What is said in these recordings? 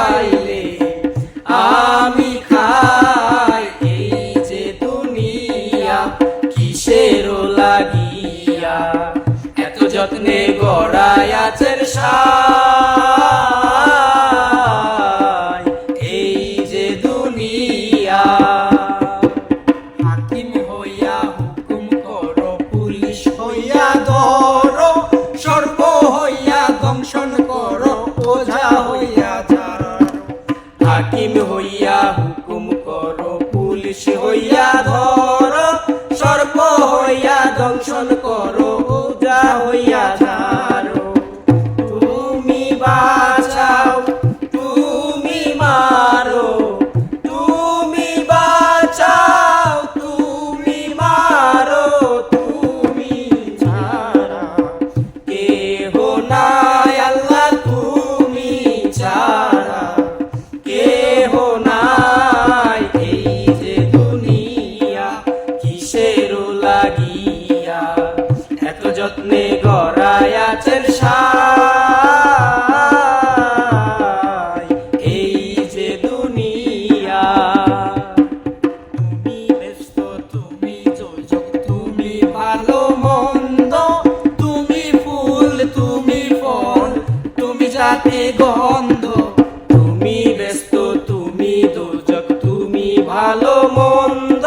কাওয়াইলে আমি খাই। এই যে দুনিয়া কিসের পুলিশ হইয়া ধর সর্প হইয়া দংশন করো যা হইয়া গড়ায় সাই এই যে দুনিয়া। তুমি ব্যস্ত, তুমি যোজক তুমি ভালো, মন্দ, তুমি ফুল, তুমি ফল, তুমি জাতি, গন্ধ। তুমি ব্যস্ত, তুমি দোজক তুমি ভালো, মন্দ,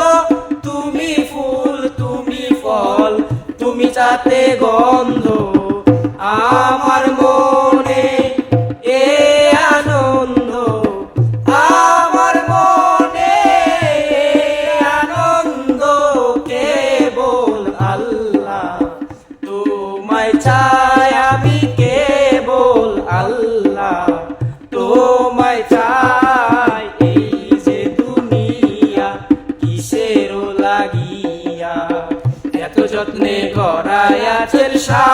তুমি ফুল, তুমি ফল, তুমি যাতে গন্ধ। আমার মনে এ আনন্দ আমার মনে আনন্দ কেবল আল্লাহ তোমায় চাই। এত যত্নে করাই আছেন সা